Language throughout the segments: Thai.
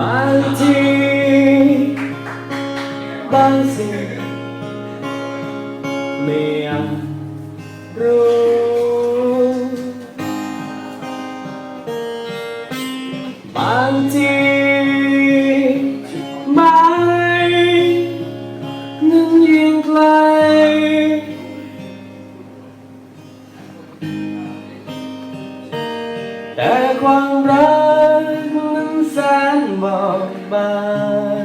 บางทีบางสิ่งไม่อาจรู้บางทีไม่นั้นยิ่งไกลแต่ความรัก บอบบา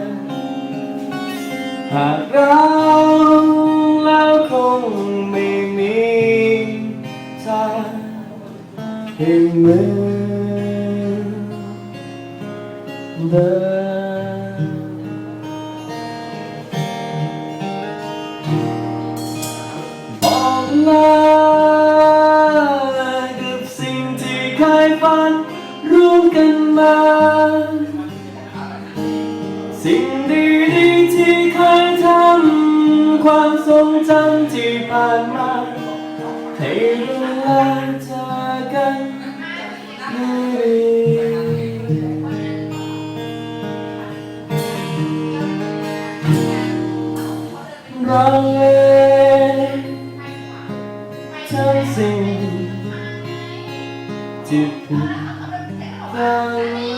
งหากเราแล้วคงไม่มีทางให้เหมือนเดิมบอกลากับสิ่งที่เคยฝันร่วมกันมา ทรงจำที่ผ่านมาให้รู้ลาจากกันด้วยเราเองทั้งสิ่งที่ผิดพลาด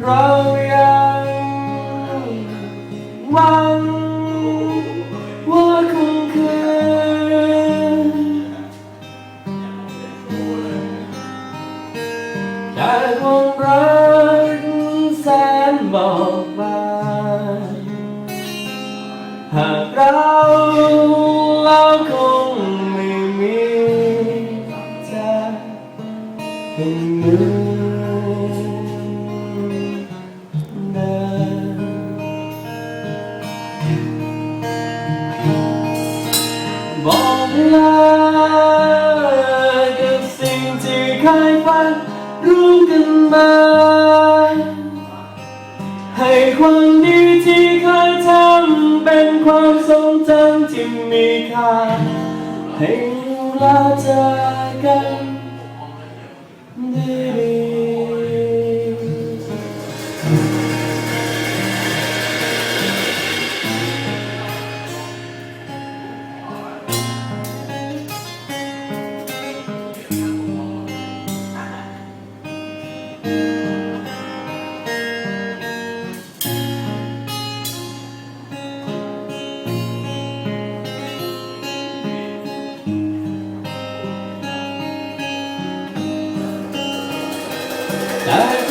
เรายัง หวังว่าคงคืนแต่ความรักแสนบอกบานหากเราเราคงไม่มีเธอเป็นเหมือ ร่วมกันมา ให้ความดีที่เคยทำเป็นความทรงจำที่มีค่า ให้ลาเจอกันดี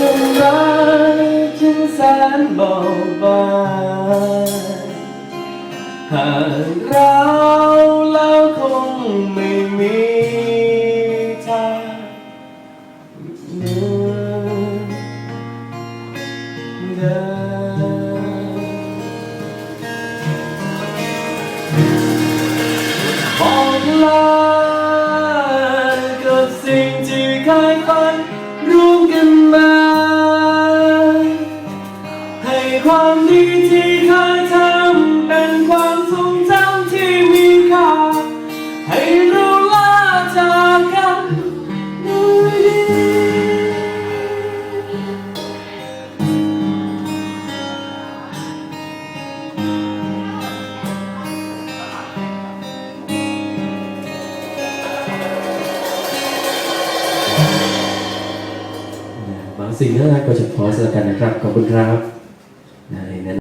แต่ความรักฉันแสนเบาบางหากเราแล้วคงไม่มีทางเหมือนเดิมบอกลา ความดีที่เคยทำเป็นความทรงจำที่มีค่าให้เราลาจากกันด้วยดีบางสิ่งน่ารักก็จะพอสแล้วกันนะครับ ขอบคุณครับ